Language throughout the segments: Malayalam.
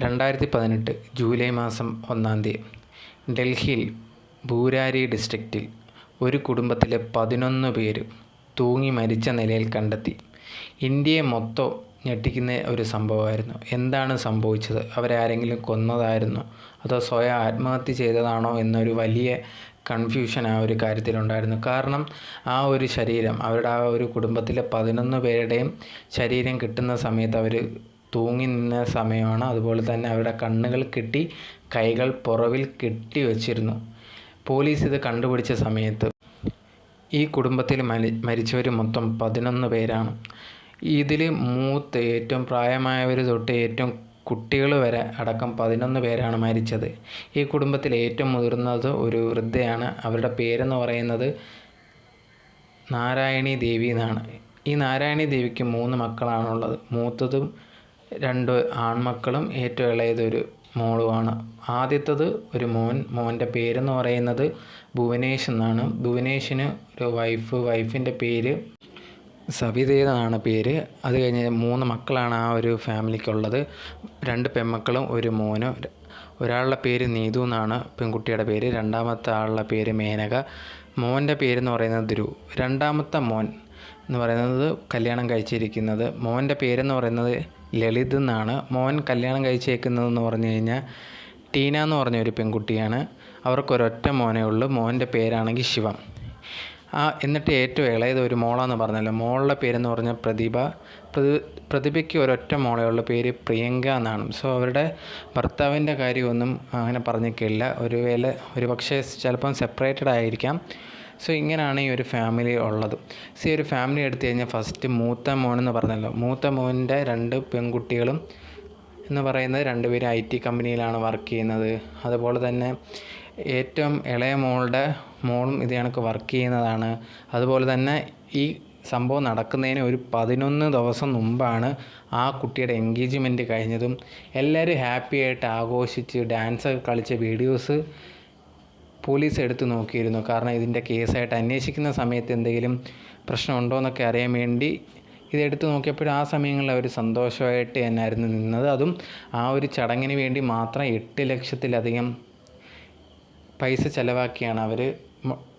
രണ്ടായിരത്തി പതിനെട്ട് ജൂലൈ മാസം ഒന്നാം തീയതി ഡൽഹിയിൽ ബൂരാരി ഡിസ്ട്രിക്റ്റിൽ ഒരു കുടുംബത്തിലെ പതിനൊന്ന് പേര് തൂങ്ങി മരിച്ച നിലയിൽ കണ്ടെത്തി. ഇന്ത്യയെ മൊത്തം ഞെട്ടിക്കുന്ന ഒരു സംഭവമായിരുന്നു. എന്താണ് സംഭവിച്ചത്? അവരെ ആരെങ്കിലും കൊന്നതായിരുന്നോ? അതോ സ്വയം ആത്മഹത്യ ചെയ്തതാണോ എന്നൊരു വലിയ കൺഫ്യൂഷൻ ആ ഒരു കാര്യത്തിലുണ്ടായിരുന്നു. കാരണം ആ ഒരു ശരീരം അവരുടെ ആ ഒരു കുടുംബത്തിലെ പതിനൊന്ന് പേരുടെയും ശരീരം കിട്ടുന്ന സമയത്ത് അവർ തൂങ്ങി നിന്ന സമയമാണ്. അതുപോലെ തന്നെ അവരുടെ കണ്ണുകൾ കെട്ടി കൈകൾ പുറവിൽ കെട്ടി വച്ചിരുന്നു. പോലീസ് ഇത് കണ്ടുപിടിച്ച സമയത്ത് ഈ കുടുംബത്തിൽ മരി മരിച്ചവർ മൊത്തം പതിനൊന്ന് പേരാണ്. ഇതിൽ മൂത്ത് ഏറ്റവും പ്രായമായവർ തൊട്ട് ഏറ്റവും കുട്ടികൾ വരെ അടക്കം പതിനൊന്ന് പേരാണ് മരിച്ചത്. ഈ കുടുംബത്തിൽ ഏറ്റവും മുതിർന്നത് ഒരു വൃദ്ധയാണ്. അവരുടെ പേരെന്ന് പറയുന്നത് നാരായണി ദേവി എന്നാണ്. ഈ നാരായണി ദേവിക്ക് മൂന്ന് മക്കളാണുള്ളത്. മൂത്തതും രണ്ട് ആൺമക്കളും ഏറ്റവും ഇളയത് ഒരു മോളുമാണ്. ആദ്യത്തത് ഒരു മോൻ. മോന്റെ പേരെന്ന് പറയുന്നത് ഭുവനേഷ് എന്നാണ്. ഭുവനേഷിന് ഒരു വൈഫ്. വൈഫിന്റെ പേര് സവിത എന്നാണ് പേര്. അത് കഴിഞ്ഞ് മൂന്ന് മക്കളാണ് ആ ഒരു ഫാമിലിക്കുള്ളത്. രണ്ട് പെൺമക്കളും ഒരു മോനും. ഒരാളുടെ പേര് നീതു എന്നാണ് പെൺകുട്ടിയുടെ പേര്. രണ്ടാമത്തെ ആളുടെ പേര് മേനക. മോന്റെ പേരെന്ന് പറയുന്നത് ധ്രുവ് രണ്ടാമത്തെ മോൻ എന്ന് പറയുന്നത് കല്യാണം കഴിച്ചിരിക്കുന്നത്. മോന്റെ പേരെന്ന് പറയുന്നത് ലളിത് എന്നാണ്. മോൻ കല്യാണം കഴിച്ചേക്കുന്നതെന്ന് പറഞ്ഞു കഴിഞ്ഞാൽ ടീന എന്ന് പറഞ്ഞ ഒരു പെൺകുട്ടിയാണ്. അവർക്കൊരൊറ്റ മോനേ ഉള്ളൂ. മോന്റെ പേരാണെങ്കിൽ ശിവം. ആ എന്നിട്ട് ഏറ്റവും ഇളയത് ഒരു മോളാന്ന് പറഞ്ഞല്ലോ. മോളുടെ പേരെന്ന് പറഞ്ഞാൽ പ്രതിഭ പ്രതി പ്രതിഭയ്ക്ക് ഒരൊറ്റ മോളേ ഉള്ള. പേര് പ്രിയങ്ക എന്നാണ്. സോ അവരുടെ ഭർത്താവിന്റെ കാര്യമൊന്നും അങ്ങനെ പറഞ്ഞിട്ടില്ല. ഒരു വേല ഒരു പക്ഷേ ചിലപ്പം സെപ്പറേറ്റഡ് ആയിരിക്കാം. സോ ഇങ്ങനെയാണ് ഈ ഒരു ഫാമിലി ഉള്ളത്. സോ ഈ ഒരു ഫാമിലി എടുത്തു കഴിഞ്ഞാൽ ഫസ്റ്റ് മൂത്ത മോൻ എന്ന് പറഞ്ഞല്ലോ. മൂത്ത മോന്റെ രണ്ട് പെൺകുട്ടികളും എന്ന് പറയുന്നത് രണ്ടുപേരും ഐ ടി കമ്പനിയിലാണ് വർക്ക് ചെയ്യുന്നത്. അതുപോലെ തന്നെ ഏറ്റവും ഇളയ മോളുടെ മോളും ഇത് കണക്ക് വർക്ക് ചെയ്യുന്നതാണ്. അതുപോലെ തന്നെ ഈ സംഭവം നടക്കുന്നതിന് ഒരു പതിനൊന്ന് ദിവസം മുമ്പാണ് ആ കുട്ടിയുടെ എൻഗേജ്മെന്റ് കഴിഞ്ഞതും. എല്ലാവരും ഹാപ്പിയായിട്ട് ആഘോഷിച്ച് ഡാൻസ് കളിച്ച വീഡിയോസ് പോലീസ് എടുത്തു നോക്കിയിരുന്നു. കാരണം ഇതിന്റെ കേസായിട്ട് അന്വേഷിക്കുന്ന സമയത്ത് എന്തെങ്കിലും പ്രശ്നമുണ്ടോ എന്നൊക്കെ അറിയാൻ വേണ്ടി ഇതെടുത്ത് നോക്കിയപ്പോൾ ആ സമയങ്ങളിൽ അവർ സന്തോഷമായിട്ട് തന്നെയായിരുന്നു നിന്നത്. അതും ആ ഒരു ചടങ്ങിന് വേണ്ടി മാത്രം എട്ട് ലക്ഷത്തിലധികം പൈസ ചിലവാക്കിയാണ് അവർ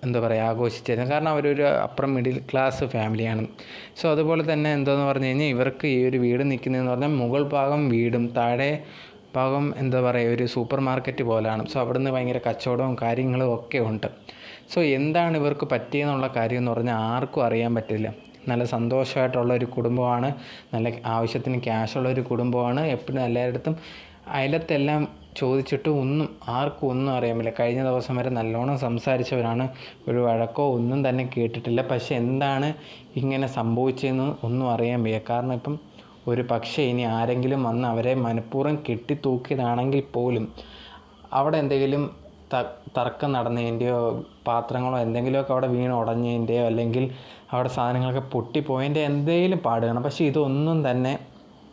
എന്താ പറയുക ആഘോഷിച്ചിരുന്നത്. കാരണം അവരൊരു അപ്പുറം മിഡിൽ ക്ലാസ് ഫാമിലിയാണ് സോ അതുപോലെ തന്നെ എന്തോന്ന് പറഞ്ഞു കഴിഞ്ഞാൽ ഇവർക്ക് ഈ ഒരു വീട് നിൽക്കുന്നതെന്ന് പറഞ്ഞാൽ മുകൾ ഭാഗം വീടും താഴെ ഭാഗം എന്താ പറയുക ഒരു സൂപ്പർ മാർക്കറ്റ് പോലെയാണ് സോ അവിടുന്ന് ഭയങ്കര കച്ചവടവും കാര്യങ്ങളും ഒക്കെ ഉണ്ട്. സോ എന്താണ് ഇവർക്ക് പറ്റിയെന്നുള്ള കാര്യം എന്ന് പറഞ്ഞാൽ ആർക്കും അറിയാൻ പറ്റില്ല. നല്ല സന്തോഷമായിട്ടുള്ള ഒരു കുടുംബമാണ്. നല്ല ആവശ്യത്തിന് ക്യാഷുള്ള ഒരു കുടുംബമാണ്. എപ്പോഴും എല്ലായിടത്തും അയലത്തെല്ലാം ചോദിച്ചിട്ട് ഒന്നും ആർക്കും ഒന്നും അറിയാൻ പറ്റില്ല. കഴിഞ്ഞ ദിവസം വരെ നല്ലോണം സംസാരിച്ചവരാണ്. ഒരു വഴക്കോ ഒന്നും തന്നെ കേട്ടിട്ടില്ല. പക്ഷേ എന്താണ് ഇങ്ങനെ സംഭവിച്ചതെന്ന് ഒന്നും അറിയാൻ വയ്യ. കാരണം ഇപ്പം ഒരു പക്ഷേ ഇനി ആരെങ്കിലും വന്ന് അവരെ മനഃപൂർവം കെട്ടിത്തൂക്കിയതാണെങ്കിൽ പോലും അവിടെ എന്തെങ്കിലും തർക്കം നടന്നതിന്റെയോ പാത്രങ്ങളോ എന്തെങ്കിലുമൊക്കെ അവിടെ വീണ് ഉടഞ്ഞതിന്റെയോ അല്ലെങ്കിൽ അവിടെ സാധനങ്ങളൊക്കെ പൊട്ടിപ്പോയതിന്റെ എന്തെങ്കിലും പാടുകയാണ് പക്ഷേ ഇതൊന്നും തന്നെ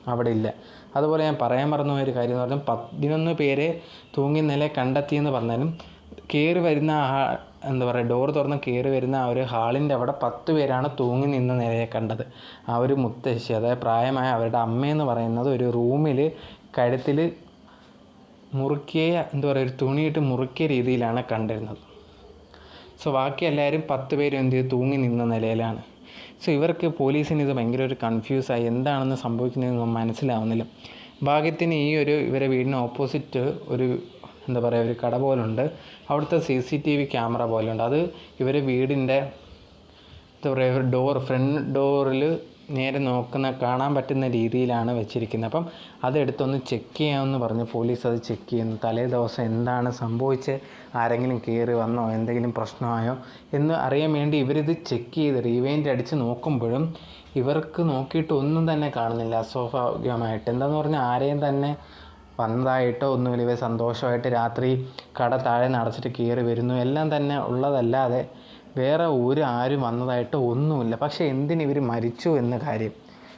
അവിടെ ഇല്ല. അതുപോലെ ഞാൻ പറയാൻ മറന്നു ഒരു കാര്യം എന്ന് പറഞ്ഞാൽ പതിനൊന്ന് പേരെ തൂങ്ങി നില കണ്ടെത്തിയെന്ന് പറഞ്ഞാലും കയറി വരുന്ന ആ എന്താ പറയുക ഡോർ തുറന്ന് കയറി വരുന്ന ആ ഒരു ഹാളിന്റെ അവിടെ പത്ത് പേരാണ് തൂങ്ങി നിന്ന നിലയെ കണ്ടത്. ആ ഒരു മുത്തശ്ശി അതായത് പ്രായമായ അവരുടെ അമ്മയെന്ന് പറയുന്നത് ഒരു റൂമിൽ കഴുത്തിൽ മുറുക്കിയ എന്താ പറയുക ഒരു തുണിയിട്ട് മുറുക്കിയ രീതിയിലാണ് കണ്ടിരുന്നത്. സോ ബാക്കി എല്ലാവരും പത്ത് പേരും എന്ത് ചെയ്തു? തൂങ്ങി നിന്ന നിലയിലാണ്. സോ ഇവർക്ക് പോലീസിന് ഇത് ഭയങ്കര ഒരു കൺഫ്യൂസായി എന്താണെന്ന് സംഭവിക്കുന്നതെന്ന് മനസ്സിലാവുന്നില്ല. ഭാഗ്യത്തിന് ഈ ഒരു ഇവരെ വീടിന് ഓപ്പോസിറ്റ് ഒരു എന്താ പറയുക ഒരു കട പോലുണ്ട്. അവിടുത്തെ C C T V camera പോലുണ്ട് അത് ഇവർ വീടിന്റെ എന്താ പറയുക ഒരു ഡോർ ഫ്രണ്ട് ഡോറിൽ നേരെ നോക്കുന്ന കാണാൻ പറ്റുന്ന രീതിയിലാണ് വെച്ചിരിക്കുന്നത്. അപ്പം അതെടുത്തൊന്ന് ചെക്ക് ചെയ്യാമെന്ന് പറഞ്ഞ്. പോലീസ് അത് ചെക്ക് ചെയ്യുന്നു. തലേ ദിവസം എന്താണ് സംഭവിച്ചത്? ആരെങ്കിലും കയറി വന്നോ? എന്തെങ്കിലും പ്രശ്നമായോ? എന്ന് അറിയാൻ വേണ്ടി ഇവരിത് ചെക്ക് ചെയ്ത് റീവൈൻഡ് അടിച്ച് നോക്കുമ്പോഴും ഇവർക്ക് നോക്കിയിട്ട് ഒന്നും തന്നെ കാണുന്നില്ല. അസ്വാഭാവികമായിട്ട്. എന്താണെന്ന് പറഞ്ഞാൽ ആരെയും തന്നെ വന്നതായിട്ടോ ഒന്നുമില്ല ഇവർ സന്തോഷമായിട്ട് രാത്രി കട താഴെ നടച്ചിട്ട് കയറി വരുന്നു. എല്ലാം തന്നെ ഉള്ളതല്ലാതെ വേറെ ഒരു ആരും വന്നതായിട്ടോ ഒന്നുമില്ല. പക്ഷേ എന്തിന് ഇവർ മരിച്ചു എന്ന കാര്യം?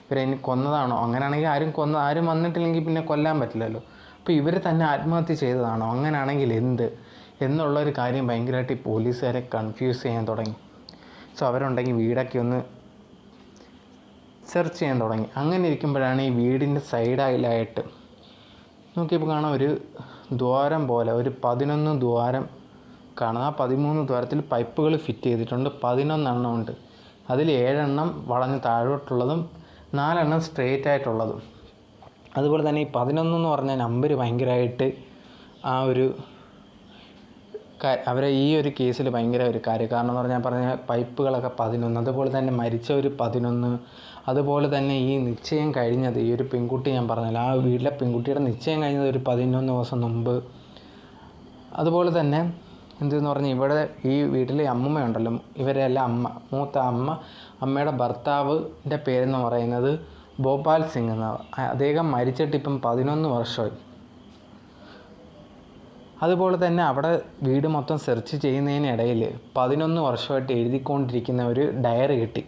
ഇവരെ കൊന്നതാണോ? അങ്ങനെയാണെങ്കിൽ ആരും കൊന്ന ആരും വന്നിട്ടില്ലെങ്കിൽ പിന്നെ കൊല്ലാൻ പറ്റില്ലല്ലോ. അപ്പോൾ ഇവർ തന്നെ ആത്മഹത്യ ചെയ്തതാണോ? അങ്ങനെയാണെങ്കിൽ എന്ത്? എന്നുള്ള ഒരു കാര്യം ഭയങ്കരമായിട്ട് ഈ പോലീസുകാരെ കൺഫ്യൂസ് ചെയ്യാൻ തുടങ്ങി. സോ അവരുണ്ടെങ്കിൽ വീടൊക്കെ ഒന്ന് സെർച്ച് ചെയ്യാൻ തുടങ്ങി. അങ്ങനെ ഇരിക്കുമ്പോഴാണ് ഈ വീടിന്റെ സൈഡിലായിട്ട് നോക്കിയപ്പോൾ കാണാം ഒരു ദ്വാരം പോലെ ഒരു പതിനൊന്ന് ദ്വാരം കാണാം. ആ പതിമൂന്ന് ദ്വാരത്തിൽ പൈപ്പുകൾ ഫിറ്റ് ചെയ്തിട്ടുണ്ട്. പതിനൊന്നെണ്ണം ഉണ്ട്. അതിൽ ഏഴെണ്ണം വളഞ്ഞ് താഴോട്ടുള്ളതും നാലെണ്ണം സ്ട്രെയിറ്റ് ആയിട്ടുള്ളതും. അതുപോലെ തന്നെ ഈ പതിനൊന്ന് എന്ന് പറഞ്ഞ നമ്പർ ഭയങ്കരമായിട്ട് ആ ഒരു അവരെ ഈ ഒരു കേസിൽ ഭയങ്കര ഒരു കാര്യം. കാരണം എന്ന് പറഞ്ഞാൽ പറഞ്ഞ പൈപ്പുകളൊക്കെ പതിനൊന്ന്. അതുപോലെ തന്നെ മരിച്ച ഒരു പതിനൊന്ന് അതുപോലെ തന്നെ ഈ നിശ്ചയം കഴിഞ്ഞത് ഈ ഒരു പെൺകുട്ടി ഞാൻ പറഞ്ഞല്ലോ ആ വീട്ടിലെ പെൺകുട്ടിയുടെ നിശ്ചയം കഴിഞ്ഞത് ഒരു പതിനൊന്ന് ദിവസം മുമ്പ്. അതുപോലെ തന്നെ എന്തെന്ന് പറഞ്ഞാൽ ഇവിടെ ഈ വീട്ടിലെ അമ്മമ്മയുണ്ടല്ലോ ഇവരെ എല്ലാം അമ്മ മൂത്ത അമ്മ അമ്മയുടെ ഭർത്താവിന്റെ പേരെന്ന് പറയുന്നത് ഭോപാൽ സിംഗ് എന്ന അദ്ദേഹം മരിച്ചിട്ട് ഇപ്പം പതിനൊന്ന് വർഷമായി. അതുപോലെ തന്നെ അവിടെ വീട് മൊത്തം സെർച്ച് ചെയ്യുന്നതിനിടയിൽ പതിനൊന്ന് വർഷമായിട്ട് എഴുതിക്കൊണ്ടിരിക്കുന്ന ഒരു ഡയറി കിട്ടി.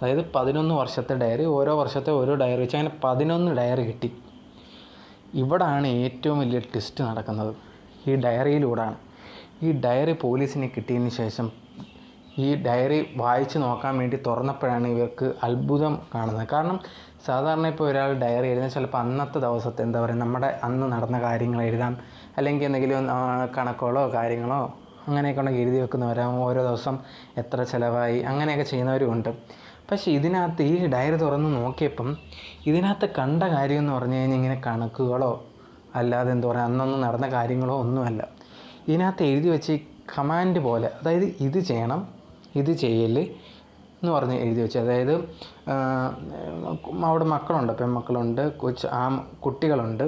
അതായത് പതിനൊന്ന് വർഷത്തെ ഡയറി ഓരോ വർഷത്തെ ഓരോ ഡയറി വെച്ച് അങ്ങനെ പതിനൊന്ന് ഡയറി കിട്ടി. ഇവിടാണ് ഏറ്റവും വലിയ ട്വിസ്റ്റ് നടക്കുന്നത്. ഈ ഡയറിയിലൂടെയാണ് ഈ ഡയറി പോലീസിനെ കിട്ടിയതിന് ശേഷം ഈ ഡയറി വായിച്ച് നോക്കാൻ വേണ്ടി തുറന്നപ്പോഴാണ് ഇവർക്ക് അത്ഭുതം കാണുന്നത്. കാരണം സാധാരണ ഇപ്പോൾ ഒരാൾ ഡയറി എഴുതാൻ ചിലപ്പോൾ അന്നത്തെ ദിവസത്തെ എന്താ പറയുക നമ്മുടെ അന്ന് നടന്ന കാര്യങ്ങൾ എഴുതാം. അല്ലെങ്കിൽ എന്തെങ്കിലും കണക്കുകളോ കാര്യങ്ങളോ അങ്ങനെയൊക്കെ ഉണ്ടെങ്കിൽ എഴുതി വെക്കുന്നവരാകും ഓരോ ദിവസം എത്ര ചിലവായി അങ്ങനെയൊക്കെ ചെയ്യുന്നവരുമുണ്ട് പക്ഷേ ഇതിനകത്ത് ഈ ഡയറി തുറന്ന് നോക്കിയപ്പം ഇതിനകത്ത് കണ്ട കാര്യം എന്ന് പറഞ്ഞു കഴിഞ്ഞാൽ ഇങ്ങനെ കണക്കുകളോ അല്ലാതെ എന്താ പറയുക അന്നൊന്നും നടന്ന കാര്യങ്ങളോ ഒന്നുമല്ല. ഇതിനകത്ത് എഴുതി വെച്ച് കമാൻഡ് പോലെ അതായത് ഇത് ചെയ്യണം ഇത് ചെയ്യൽ എന്ന് പറഞ്ഞ് എഴുതി വെച്ച്. അതായത് അവിടെ മക്കളുണ്ട് പെൺമക്കളുണ്ട് കൊച്ച് ആ കുട്ടികളുണ്ട്.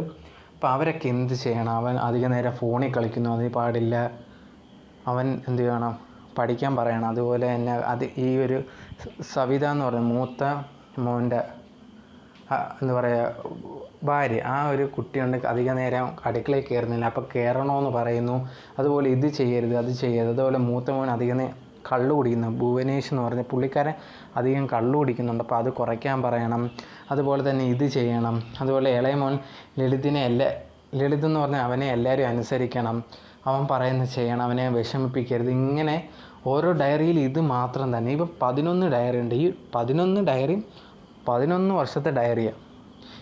അപ്പോൾ അവരൊക്കെ എന്ത് ചെയ്യണം? അവൻ അധിക നേരം ഫോണിൽ കളിക്കുന്നു അതിന് പാടില്ല. അവൻ എന്ത് ചെയ്യണം? പഠിക്കാൻ പറയണം. അതുപോലെ തന്നെ അത് ഈ ഒരു സവിത എന്ന് പറയുന്ന മൂത്ത മോന്റെ എന്താ പറയുക ഭാര്യ ആ ഒരു കുട്ടിയുണ്ട് അധിക നേരം അടുക്കളയിൽ കയറുന്നില്ല. അപ്പോൾ കയറണമെന്ന് പറയുന്നു. അതുപോലെ ഇത് ചെയ്യരുത് അത് ചെയ്യരുത്. അതുപോലെ മൂത്ത മോൻ അധികം കള്ളു കുടിക്കുന്നു. ഭുവനേഷ് എന്ന് പറഞ്ഞ പുള്ളിക്കാരൻ അധികം കള്ളു കുടിക്കുന്നുണ്ട്. അപ്പോൾ അത് കുറയ്ക്കാൻ പറയണം. അതുപോലെ തന്നെ ഇത് ചെയ്യണം. അതുപോലെ ഇളയ മോൻ ലളിതിനെ എല്ലാ ലളിത് എന്ന് പറഞ്ഞാൽ അവനെ എല്ലാവരും അനുസരിക്കണം. അവൻ പറയുന്നത് ചെയ്യണം. അവനെ വിഷമിപ്പിക്കരുത്. ഇങ്ങനെ ഓരോ ഡയറിയിൽ ഇത് മാത്രം തന്നെ. ഇപ്പം പതിനൊന്ന് ഡയറി ഉണ്ട്. ഈ പതിനൊന്ന് ഡയറിയും പതിനൊന്ന് വർഷത്തെ ഡയറിയാണ്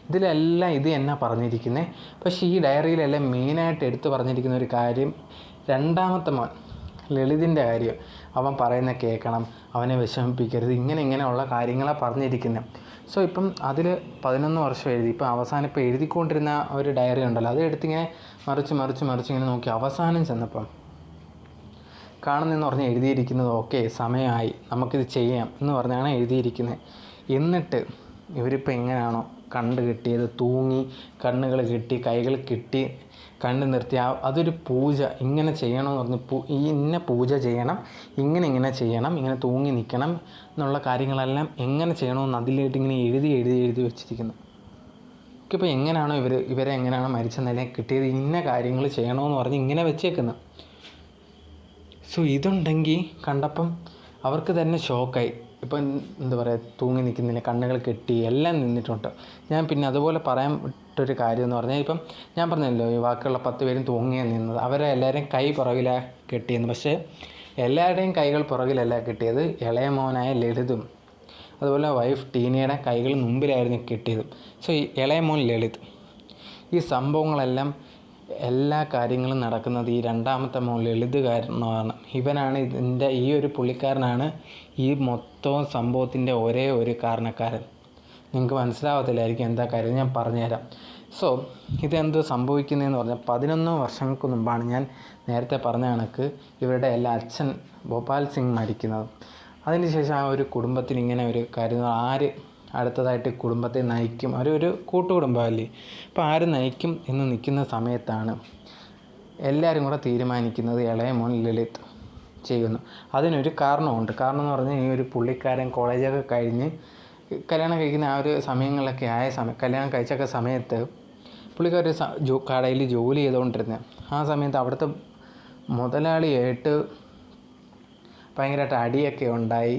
ഇതിലെല്ലാം ഇത് എന്നാ പറഞ്ഞിരിക്കുന്നത് പക്ഷേ ഈ ഡയറിയിലെല്ലാം മെയിനായിട്ട് എടുത്തു പറഞ്ഞിരിക്കുന്ന ഒരു കാര്യം രണ്ടാമത്തെ മോൻ ലളിതിന്റെ കാര്യം. അവൻ പറയുന്ന കേൾക്കണം അവനെ വിഷമിപ്പിക്കരുത് ഇങ്ങനെ ഇങ്ങനെയുള്ള കാര്യങ്ങളാണ് പറഞ്ഞിരിക്കുന്നത് സോ ഇപ്പം അതിൽ പതിനൊന്ന് വർഷം എഴുതി. ഇപ്പം അവസാനം ഇപ്പോൾ എഴുതിക്കൊണ്ടിരുന്ന ഒരു ഡയറി ഉണ്ടല്ലോ. അത് എടുത്തിങ്ങനെ മറിച്ച് മറിച്ച് മറിച്ച് ഇങ്ങനെ നോക്കി. അവസാനം ചെന്നപ്പം കാണുന്നെന്ന് പറഞ്ഞ് എഴുതിയിരിക്കുന്നത് ഓക്കെ സമയമായി നമുക്കിത് ചെയ്യാം എന്ന് പറഞ്ഞാണ് എഴുതിയിരിക്കുന്നത്. എന്നിട്ട് ഇവരിപ്പോൾ എങ്ങനെയാണോ കണ്ണ് കിട്ടിയത് തൂങ്ങി കണ്ണുകൾ കിട്ടി കൈകൾ കിട്ടി കണ്ണ് നിർത്തി. ആ അതൊരു പൂജ ഇങ്ങനെ ചെയ്യണമെന്ന് പറഞ്ഞ് പൂ ഈ ഇന്ന പൂജ ചെയ്യണം ഇങ്ങനെ ഇങ്ങനെ ചെയ്യണം ഇങ്ങനെ തൂങ്ങി നിൽക്കണം എന്നുള്ള കാര്യങ്ങളെല്ലാം എങ്ങനെ ചെയ്യണമെന്ന് അതിലായിട്ട് ഇങ്ങനെ എഴുതി എഴുതി എഴുതി വെച്ചിരിക്കുന്നു. ഇപ്പോൾ എങ്ങനെയാണോ ഇവർ ഇവരെ എങ്ങനെയാണോ മരിച്ച നിലയിൽ കിട്ടിയത് ഇന്ന കാര്യങ്ങൾ ചെയ്യണമെന്ന് പറഞ്ഞ് ഇങ്ങനെ വെച്ചേക്കുന്നത് സോ ഇതുണ്ടെങ്കിൽ കണ്ടപ്പം അവർക്ക് തന്നെ ഷോക്കായി ഇപ്പം എന്താ പറയുക തൂങ്ങി നിൽക്കുന്നില്ല കണ്ണുകൾ കെട്ടി എല്ലാം നിന്നിട്ടുണ്ട്. ഞാൻ പിന്നെ അതുപോലെ പറയാൻ ഇട്ടൊരു കാര്യം എന്ന് പറഞ്ഞാൽ ഇപ്പം ഞാൻ പറഞ്ഞല്ലോ ഈ ബാക്കിയുള്ള പത്ത് പേരും തൂങ്ങിയാണ് നിന്നത്. അവരെ എല്ലാവരെയും കൈ പുറകിലാണ് കെട്ടിയെന്ന്. പക്ഷേ എല്ലാവരുടെയും കൈകൾ പുറകിലല്ല കെട്ടിയത്. ഇളയ മോനായ ലളിതും അതുപോലെ വൈഫ് ടീനയുടെ കൈകൾ മുമ്പിലായിരുന്നു കെട്ടിയത്. സോ ഈ ഇളയ മോൻ ലളിത്. ഈ സംഭവങ്ങളെല്ലാം എല്ലാ കാര്യങ്ങളും നടക്കുന്നത് ഈ രണ്ടാമത്തെ മോൻ ലളിത് കാരണമാണ് ഇവനാണ് ഇതിന്റെ ഈ ഒരു പുള്ളിക്കാരനാണ് ഈ മൊത്തം സംഭവത്തിന്റെ ഒരേ ഒരു കാരണക്കാരൻ. നിങ്ങൾക്ക് മനസ്സിലാവത്തില്ലായിരിക്കും എന്താ കാര്യം. ഞാൻ പറഞ്ഞുതരാം. സോ ഇതെന്ത് സംഭവിക്കുന്നതെന്ന് പറഞ്ഞാൽ പതിനൊന്ന് വർഷങ്ങൾക്ക് മുമ്പാണ് ഞാൻ നേരത്തെ പറഞ്ഞ കണക്ക് ഇവരുടെ എല്ലാ അച്ഛൻ ഭോപാൽ സിംഗ് മരിക്കുന്നത്. അതിനുശേഷം ആ ഒരു കുടുംബത്തിന് ഇങ്ങനെ ഒരു കാര്യം. ആര് അടുത്തതായിട്ട് കുടുംബത്തെ നയിക്കും. ഒരു ഒരു കൂട്ടുകുടുംബമല്ലേ? അപ്പോൾ ആര് നയിക്കും എന്ന് നിൽക്കുന്ന സമയത്താണ് എല്ലാവരും കൂടെ തീരുമാനിക്കുന്നത് ഇളയ മോൻ ലളിത് ചെയ്യുന്നു. അതിനൊരു കാരണമുണ്ട്. കാരണം എന്ന് പറഞ്ഞാൽ ഈ ഒരു പുള്ളിക്കാരൻ കോളേജൊക്കെ കഴിഞ്ഞ് കല്യാണം കഴിക്കുന്ന ആ ഒരു സമയങ്ങളിലൊക്കെ ആയ സമയം കല്യാണം കഴിച്ചൊക്കെ സമയത്ത് പുള്ളിക്കാർ ജോ കടയിൽ ജോലി ചെയ്തുകൊണ്ടിരുന്നത് ആ സമയത്ത് അവിടുത്തെ മുതലാളിയായിട്ട് ഭയങ്കരമായിട്ട് അടിയൊക്കെ ഉണ്ടായി.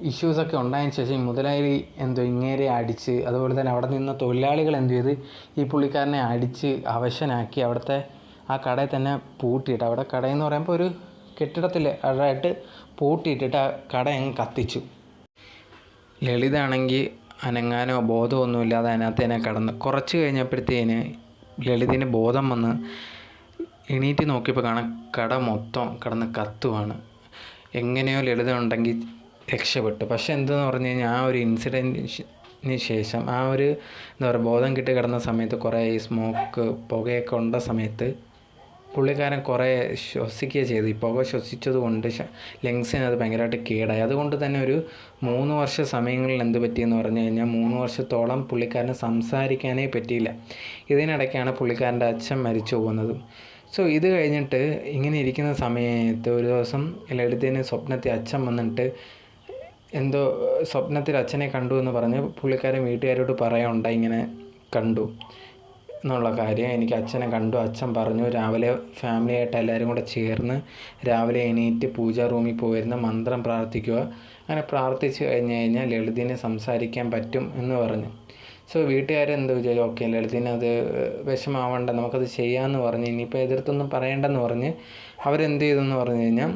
ഇഷ്യൂസൊക്കെ ഉണ്ടായതിന് ശേഷം മുതലാളി എന്തോ ഇങ്ങേരെ അടിച്ച് അതുപോലെ തന്നെ അവിടെ നിന്ന തൊഴിലാളികൾ എന്ത് ചെയ്ത് ഈ പുള്ളിക്കാരനെ അടിച്ച് അവശനാക്കി അവിടുത്തെ ആ കടയിൽ തന്നെ പൂട്ടിയിട്ട് അവിടെ കടയെന്ന് പറയുമ്പോൾ ഒരു കെട്ടിടത്തിൽ അതായിട്ട് പൂട്ടിയിട്ടിട്ട് ആ കട അങ്ങ് കത്തിച്ചു. ലളിതാണെങ്കിൽ അനങ്ങാനോ ബോധമൊന്നുമില്ലാതെ അതിനകത്ത് തന്നെ കടന്നു. കുറച്ച് കഴിഞ്ഞപ്പോഴത്തേന് ലളിതിന് ബോധം വന്ന് എണീറ്റ് നോക്കിയപ്പോൾ കാണാം കട മൊത്തം കടന്ന് കത്തുവാണ്. എങ്ങനെയോ ലളിത ഉണ്ടെങ്കിൽ രക്ഷപ്പെട്ടു. പക്ഷെ എന്തെന്ന് പറഞ്ഞു കഴിഞ്ഞാൽ ആ ഒരു ഇൻസിഡന്റിന് ശേഷം ആ ഒരു എന്താ പറയുക ബോധം കിട്ടി കിടന്ന സമയത്ത് കുറേ ഈ സ്മോക്ക് പുകയൊക്കെ ഉണ്ട സമയത്ത് പുള്ളിക്കാരൻ കുറേ ശ്വസിക്കുക ചെയ്തു ഈ പുക ശ്വസിച്ചത് കൊണ്ട് ലങ്സിന് അത് ഭയങ്കരമായിട്ട് കേടായി. അതുകൊണ്ട് തന്നെ ഒരു മൂന്ന് വർഷ സമയങ്ങളിൽ എന്ത് പറ്റിയെന്ന് പറഞ്ഞു കഴിഞ്ഞാൽ മൂന്ന് വർഷത്തോളം പുള്ളിക്കാരന് സംസാരിക്കാനേ പറ്റിയില്ല. ഇതിനിടയ്ക്കാണ് പുള്ളിക്കാരന്റെ അച്ഛൻ മരിച്ചു പോകുന്നത്. സോ ഇത് കഴിഞ്ഞിട്ട് ഇങ്ങനെ ഇരിക്കുന്ന സമയത്ത് ഒരു ദിവസം ലളിതേനെ സ്വപ്നത്തിൽ അച്ഛൻ വന്നിട്ട് എന്തോ സ്വപ്നത്തിൽ അച്ഛനെ കണ്ടു എന്ന് പറഞ്ഞ് പുള്ളിക്കാരൻ വീട്ടുകാരോട് പറയുണ്ടായി ഇങ്ങനെ കണ്ടു എന്നുള്ള കാര്യം. എനിക്ക് അച്ഛനെ കണ്ടു. അച്ഛൻ പറഞ്ഞു രാവിലെ ഫാമിലിയായിട്ട് എല്ലാവരും കൂടെ ചേർന്ന് രാവിലെ എണീറ്റ് പൂജാ റൂമിൽ പോയിരുന്ന മന്ത്രം പ്രാർത്ഥിക്കുക. അങ്ങനെ പ്രാർത്ഥിച്ചു കഴിഞ്ഞ് കഴിഞ്ഞാൽ ലളിതിനെ സംസാരിക്കാൻ പറ്റും എന്ന് പറഞ്ഞു. സോ വീട്ടുകാരെന്ത് വിചാരിച്ചു? ഓക്കെ ലളിതിന് അത് വിഷമാവണ്ട. നമുക്കത് ചെയ്യാമെന്ന് പറഞ്ഞ്. ഇനിയിപ്പോൾ എതിർത്തൊന്നും പറയണ്ടെന്ന് പറഞ്ഞ് അവരെന്ത് ചെയ്തെന്ന് പറഞ്ഞു കഴിഞ്ഞാൽ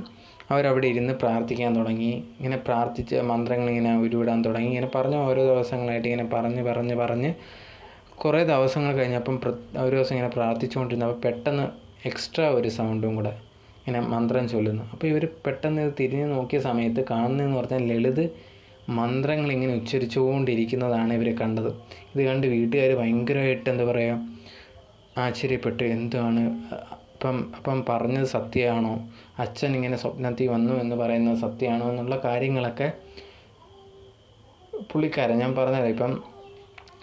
അവരവിടെ ഇരുന്ന് പ്രാർത്ഥിക്കാൻ തുടങ്ങി. ഇങ്ങനെ പ്രാർത്ഥിച്ച് മന്ത്രങ്ങൾ ഇങ്ങനെ ഉരുവിടാൻ തുടങ്ങി. ഇങ്ങനെ പറഞ്ഞ് ഓരോ ദിവസങ്ങളായിട്ട് ഇങ്ങനെ പറഞ്ഞ് പറഞ്ഞ് പറഞ്ഞ് കുറേ ദിവസങ്ങൾ കഴിഞ്ഞപ്പം ഒരു ദിവസം ഇങ്ങനെ പ്രാർത്ഥിച്ചുകൊണ്ടിരുന്നു. പ്രാർത്ഥിച്ചുകൊണ്ടിരുന്നപ്പോൾ പെട്ടെന്ന് എക്സ്ട്രാ ഒരു സൗണ്ടും കൂടെ ഇങ്ങനെ മന്ത്രം ചൊല്ലുന്നു. അപ്പോൾ ഇവർ പെട്ടെന്ന് ഇത് തിരിഞ്ഞ് നോക്കിയ സമയത്ത് കാണുന്നതെന്ന് പറഞ്ഞാൽ ലളിത് മന്ത്രങ്ങൾ ഇങ്ങനെ ഉച്ചരിച്ചുകൊണ്ടിരിക്കുന്നതാണ് ഇവർ കണ്ടത്. ഇത് കണ്ട് വീട്ടുകാർ ഭയങ്കരമായിട്ട് എന്താ പറയുക ആശ്ചര്യപ്പെട്ടു. എന്താണ് അപ്പം അപ്പം പറഞ്ഞത് സത്യമാണോ? അച്ഛൻ ഇങ്ങനെ സ്വപ്നത്തിൽ വന്നു എന്ന് പറയുന്നത് സത്യമാണോ എന്നുള്ള കാര്യങ്ങളൊക്കെ പുള്ളിക്കാരൻ ഞാൻ പറഞ്ഞത് ഇപ്പം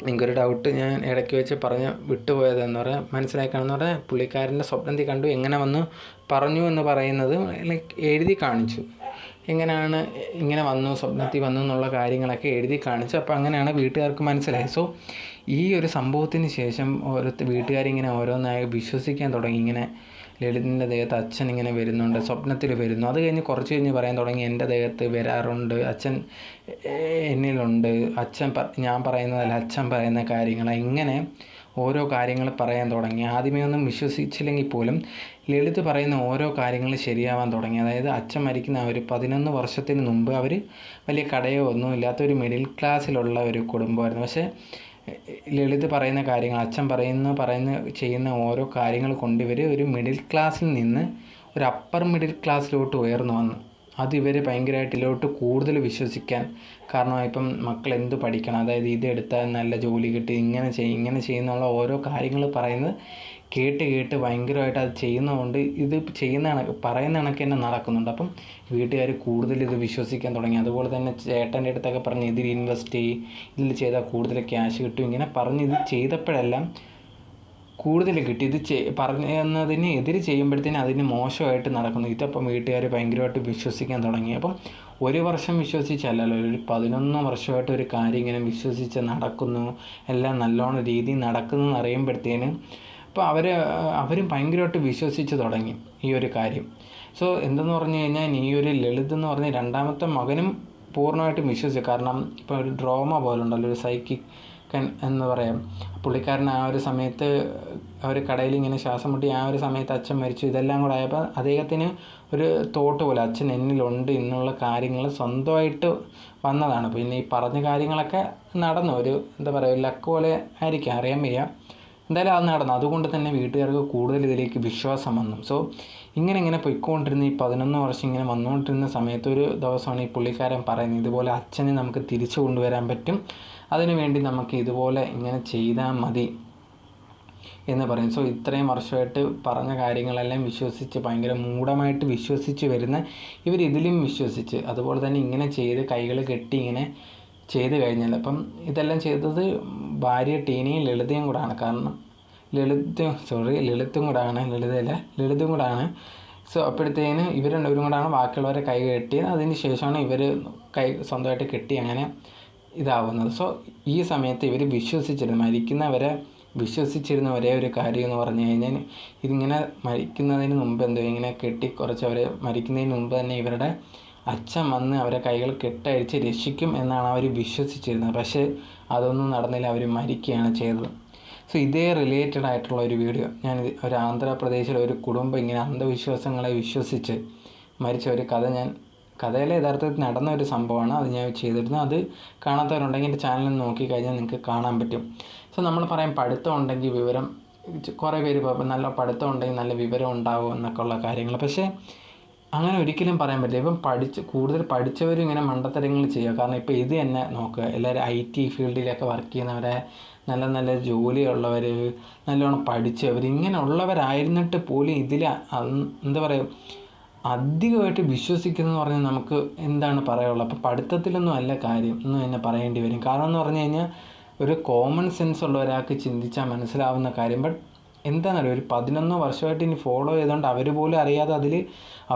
നിങ്ങൾക്കൊരു ഡൗട്ട് ഞാൻ ഇടയ്ക്ക് വെച്ച് പറഞ്ഞ് വിട്ടുപോയതെന്ന് പറയാൻ മനസ്സിലാക്കണമെന്ന് പറഞ്ഞാൽ പുള്ളിക്കാരന്റെ സ്വപ്നത്തിൽ കണ്ടു എങ്ങനെ വന്നു പറഞ്ഞു എന്ന് പറയുന്നത് ലൈക്ക് എഴുതി കാണിച്ചു. എങ്ങനെയാണ് ഇങ്ങനെ വന്നു സ്വപ്നത്തിൽ വന്നു എന്നുള്ള കാര്യങ്ങളൊക്കെ എഴുതി കാണിച്ചു. അപ്പോൾ അങ്ങനെയാണ് വീട്ടുകാർക്ക് മനസ്സിലായത്. സോ ഈ ഒരു സംഭവത്തിന് ശേഷം ഓരോ വീട്ടുകാരിങ്ങനെ ഓരോന്നായി വിശ്വസിക്കാൻ തുടങ്ങി. ഇങ്ങനെ ലളിതിന്റെ ദേഹത്ത് അച്ഛൻ ഇങ്ങനെ വരുന്നുണ്ട് സ്വപ്നത്തിൽ വരുന്നു. അത് കഴിഞ്ഞ് കുറച്ച് കഴിഞ്ഞ് പറയാൻ തുടങ്ങി എന്റെ ദേഹത്ത് വരാറുണ്ട് അച്ഛൻ എന്നിലുണ്ട്. അച്ഛൻ ഞാൻ പറയുന്നതല്ല അച്ഛൻ പറയുന്ന കാര്യങ്ങൾ ഇങ്ങനെ ഓരോ കാര്യങ്ങൾ പറയാൻ തുടങ്ങി. ആദ്യമേ ഒന്നും വിശ്വസിച്ചില്ലെങ്കിൽ പോലും ലളിത് പറയുന്ന ഓരോ കാര്യങ്ങൾ ശരിയാവാൻ തുടങ്ങി. അതായത് അച്ഛൻ മരിക്കുന്ന ഒരു പതിനൊന്ന് വർഷത്തിന് മുമ്പ് അവർ വലിയ കടയോ ഒന്നും ഇല്ലാത്ത ഒരു മിഡിൽ ക്ലാസ്സിലുള്ള ഒരു കുടുംബമായിരുന്നു. പക്ഷേ ലളിത് പറയുന്ന കാര്യങ്ങൾ അച്ഛൻ പറയുന്ന പറയുന്ന ചെയ്യുന്ന ഓരോ കാര്യങ്ങൾ കൊണ്ട് ഒരു മിഡിൽ ക്ലാസ്സിൽ നിന്ന് ഒരു അപ്പർ മിഡിൽ ക്ലാസ്സിലോട്ട് ഉയർന്നു വന്നു. അത് ഇവരെ ഭയങ്കരമായിട്ട് ഇതിലോട്ട് കൂടുതൽ വിശ്വസിക്കാൻ കാരണം ഇപ്പം മക്കൾ എന്ത് പഠിക്കണം? അതായത് ഇതെടുത്താൽ നല്ല ജോലി കിട്ടി ഇങ്ങനെ ചെയ്യും ഇങ്ങനെ ചെയ്യുന്നുള്ള ഓരോ കാര്യങ്ങൾ പറയുന്നത് കേട്ട് കേട്ട് ഭയങ്കരമായിട്ട് അത് ചെയ്യുന്നതുകൊണ്ട് ഇത് ചെയ്യുന്ന കണക്ക് പറയുന്ന കണക്ക് തന്നെ നടക്കുന്നുണ്ട്. അപ്പം വീട്ടുകാർ കൂടുതൽ ഇത് വിശ്വസിക്കാൻ തുടങ്ങി. അതുപോലെ തന്നെ ചേട്ടന്റെ അടുത്തൊക്കെ പറഞ്ഞ് ഇതിൽ ഇൻവെസ്റ്റ് ചെയ്യും ഇതിൽ ചെയ്താൽ കൂടുതൽ ക്യാഷ് കിട്ടും. ഇങ്ങനെ പറഞ്ഞ് ഇത് ചെയ്തപ്പോഴെല്ലാം കൂടുതൽ കിട്ടി. ഇത് പറഞ്ഞതിന് എതിര് ചെയ്യുമ്പോഴത്തേന് അതിന് മോശമായിട്ട് നടക്കുന്നു. ഇതപ്പം വീട്ടുകാർ ഭയങ്കരമായിട്ട് വിശ്വസിക്കാൻ തുടങ്ങി. അപ്പം ഒരു വർഷം വിശ്വസിച്ചല്ലല്ലോ. ഒരു പതിനൊന്ന് വർഷമായിട്ട് ഒരു കാര്യം ഇങ്ങനെ വിശ്വസിച്ച് നടക്കുന്നു. എല്ലാം നല്ലോണം രീതി നടക്കുന്നു എന്ന് അറിയുമ്പോഴത്തേനും അപ്പോൾ അവർ അവരും ഭയങ്കരമായിട്ട് വിശ്വസിച്ച് തുടങ്ങി ഈ ഒരു കാര്യം. സോ എന്തെന്ന് പറഞ്ഞു കഴിഞ്ഞാൽ ഈ ഒരു ലളിത് എന്ന് പറഞ്ഞ രണ്ടാമത്തെ മകനും പൂർണമായിട്ടും വിശ്വസിച്ചു. കാരണം ഇപ്പോൾ ഒരു ഡ്രോമ പോലുണ്ടല്ലോ ഒരു സൈക്കിക് എന്ന് പറയാം. പുള്ളിക്കാരൻ ആ ഒരു സമയത്ത് ഒരു കടയിൽ ഇങ്ങനെ ശ്വാസം മുട്ടി ആ ഒരു സമയത്ത് അച്ഛൻ മരിച്ചു. ഇതെല്ലാം കൂടെ ആയപ്പോൾ അദ്ദേഹത്തിന് ഒരു തോട്ട് പോലെ അച്ഛൻ എന്നിലുണ്ട് എന്നുള്ള കാര്യങ്ങൾ സ്വന്തമായിട്ട് വന്നതാണ്. പിന്നെ ഈ പറഞ്ഞ കാര്യങ്ങളൊക്കെ നടന്നു. ഒരു എന്താ പറയുക ലക്ക് പോലെ ആയിരിക്കും. അറിയാൻ വയ്യ. എന്തായാലും അത് നടന്നു. അതുകൊണ്ട് തന്നെ വീട്ടുകാർക്ക് കൂടുതൽ ഇതിലേക്ക് വിശ്വാസം വന്നു. സോ ഇങ്ങനെ ഇങ്ങനെ പൊയ്ക്കൊണ്ടിരുന്ന ഈ പതിനൊന്ന് വർഷം ഇങ്ങനെ വന്നുകൊണ്ടിരുന്ന സമയത്ത് ഒരു ദിവസമാണ് ഈ പുള്ളിക്കാരൻ പറയുന്നത് ഇതുപോലെ അച്ഛനെ നമുക്ക് തിരിച്ചു കൊണ്ടുവരാൻ പറ്റും. അതിനുവേണ്ടി നമുക്ക് ഇതുപോലെ ഇങ്ങനെ ചെയ്താൽ മതി എന്ന് പറയും. സോ ഇത്രയും വർഷമായിട്ട് പറഞ്ഞ കാര്യങ്ങളെല്ലാം വിശ്വസിച്ച് ഭയങ്കര മൂഢമായിട്ട് വിശ്വസിച്ച് വരുന്ന ഇവർ ഇതിലും വിശ്വസിച്ച് അതുപോലെ തന്നെ ഇങ്ങനെ ചെയ്ത് കൈകൾ കെട്ടി ഇങ്ങനെ ചെയ്ത് കഴിഞ്ഞാൽ അപ്പം ഇതെല്ലാം ചെയ്തത് ഭാര്യ ടീനയും ലളിതയും കൂടാണ്. കാരണം ലളിത സോറി ലളിതും കൂടാണ്. ലളിതയല്ല ലളിതും കൂടാണ്. സോ അപ്പോഴത്തേന് ഇവർ രണ്ടുപേരും കൂടാണ് ബാക്കിയുള്ളവരെ കൈ കെട്ടി അതിന് ശേഷമാണ് ഇവർ കൈ സ്വന്തമായിട്ട് കെട്ടി അങ്ങനെ ഇതാവുന്നത്. സോ ഈ സമയത്ത് ഇവർ വിശ്വസിച്ചിരുന്നു. മരിക്കുന്നവരെ വിശ്വസിച്ചിരുന്ന ഒരേ ഒരു കാര്യം എന്ന് പറഞ്ഞു കഴിഞ്ഞാൽ ഇതിങ്ങനെ മരിക്കുന്നതിന് മുമ്പ് എന്തോ ഇങ്ങനെ കെട്ടി കുറച്ച് അവർ മരിക്കുന്നതിന് മുമ്പ് തന്നെ ഇവരുടെ അച്ഛൻ വന്ന് അവരെ കൈകൾ കെട്ടഴിച്ച് രക്ഷിക്കും എന്നാണ് അവർ വിശ്വസിച്ചിരുന്നത്. പക്ഷേ അതൊന്നും നടന്നില്ല. അവർ മരിക്കുകയാണ് ചെയ്തത്. സോ ഇതേ റിലേറ്റഡ് ആയിട്ടുള്ള ഒരു വീഡിയോ ഞാൻ ഒരു ആന്ധ്രാപ്രദേശിലെ ഒരു കുടുംബം ഇങ്ങനെ അന്ധവിശ്വാസങ്ങളെ വിശ്വസിച്ച് മരിച്ച ഒരു കഥ ഞാൻ കഥയിലെ യഥാർത്ഥത്തിൽ നടന്ന ഒരു സംഭവമാണ് അത് ഞാൻ ചെയ്തിരുന്നു അത് കാണാത്തവരുണ്ടെങ്കിൽ എന്റെ ചാനൽ നോക്കിക്കഴിഞ്ഞാൽ നിങ്ങൾക്ക് കാണാൻ പറ്റും. സോ നമ്മൾ പറയാം പഠിത്തം ഉണ്ടെങ്കിൽ വിവരം കുറേ പേര് നല്ല പഠിത്തം ഉണ്ടെങ്കിൽ നല്ല വിവരം ഉണ്ടാവും എന്നൊക്കെ ഉള്ള കാര്യങ്ങൾ. പക്ഷേ അങ്ങനെ ഒരിക്കലും പറയാൻ പറ്റില്ല. ഇപ്പം പഠിച്ച് കൂടുതൽ പഠിച്ചവരും ഇങ്ങനെ മണ്ടത്തരങ്ങൾ ചെയ്യുക. കാരണം ഇപ്പോൾ ഇത് തന്നെ നോക്കുക. എല്ലാവരും ഐ ടി ഫീൽഡിലൊക്കെ വർക്ക് ചെയ്യുന്നവരെ നല്ല നല്ല ജോലിയുള്ളവർ നല്ലോണം പഠിച്ചവർ ഇങ്ങനെ ഉള്ളവരായിരുന്നിട്ട് പോലും ഇതിൽ എന്താ പറയുക അധികമായിട്ട് വിശ്വസിക്കുന്നതെന്ന് പറഞ്ഞാൽ നമുക്ക് എന്താണ് പറയാനുള്ളത്? അപ്പോൾ പഠിത്തത്തിലൊന്നും അല്ല കാര്യം എന്ന് തന്നെ പറയേണ്ടി വരും. കാരണം എന്ന് പറഞ്ഞു കഴിഞ്ഞാൽ ഒരു കോമൺ സെൻസ് ഉള്ള ഒരാൾക്ക് ചിന്തിച്ചാൽ മനസ്സിലാവുന്ന കാര്യം. ബട്ട് എന്താണെന്നറിയോ ഒരു പതിനൊന്ന് വർഷമായിട്ട് ഇനി ഫോളോ ചെയ്തുകൊണ്ട് അവർ പോലും അറിയാതെ അതിൽ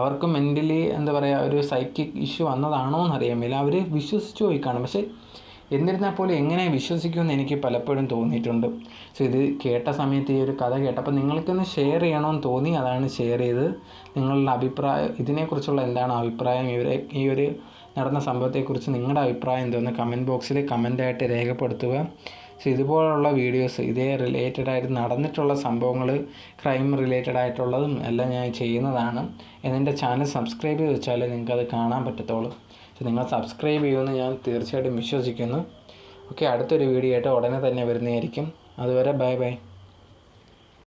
അവർക്ക് മെന്റലി എന്താ പറയുക ഒരു സൈക്കിക് ഇഷ്യൂ വന്നതാണോ എന്നറിയാൻ മേല അവർ വിശ്വസിച്ച് പോയി കാണും. പക്ഷേ എന്നിരുന്നാൽ പോലും എങ്ങനെ വിശ്വസിക്കുമെന്ന് എനിക്ക് പലപ്പോഴും തോന്നിയിട്ടുണ്ട്. സോ ഇത് കേട്ട സമയത്ത് ഈ ഒരു കഥ കേട്ടപ്പോൾ നിങ്ങൾക്കൊന്ന് ഷെയർ ചെയ്യണമെന്ന് തോന്നി. അതാണ് ഷെയർ ചെയ്ത് നിങ്ങളുടെ അഭിപ്രായം ഇതിനെക്കുറിച്ചുള്ള എന്താണ് അഭിപ്രായം? ഇവരെ ഈ ഒരു നടന്ന സംഭവത്തെക്കുറിച്ച് നിങ്ങളുടെ അഭിപ്രായം എന്തോന്ന് കമന്റ് ബോക്സിൽ കമന്റായിട്ട് രേഖപ്പെടുത്തുക. സോ ഇതുപോലുള്ള വീഡിയോസ് ഇതേ റിലേറ്റഡ് ആയിട്ട് നടന്നിട്ടുള്ള സംഭവങ്ങൾ ക്രൈം റിലേറ്റഡ് ആയിട്ടുള്ളതും എല്ലാം ഞാൻ ചെയ്യുന്നതാണ്. എന്നെ ചാനൽ സബ്സ്ക്രൈബ് ചെയ്ത് വെച്ചാലേ നിങ്ങൾക്കത് കാണാൻ പറ്റത്തുള്ളൂ. സോ നിങ്ങൾ സബ്സ്ക്രൈബ് ചെയ്യുമെന്ന് ഞാൻ തീർച്ചയായിട്ടും വിശ്വസിക്കുന്നു. ഓക്കെ അടുത്തൊരു വീഡിയോ ആയിട്ട് ഉടനെ തന്നെ വരുന്നതായിരിക്കും. അതുവരെ ബൈ ബൈ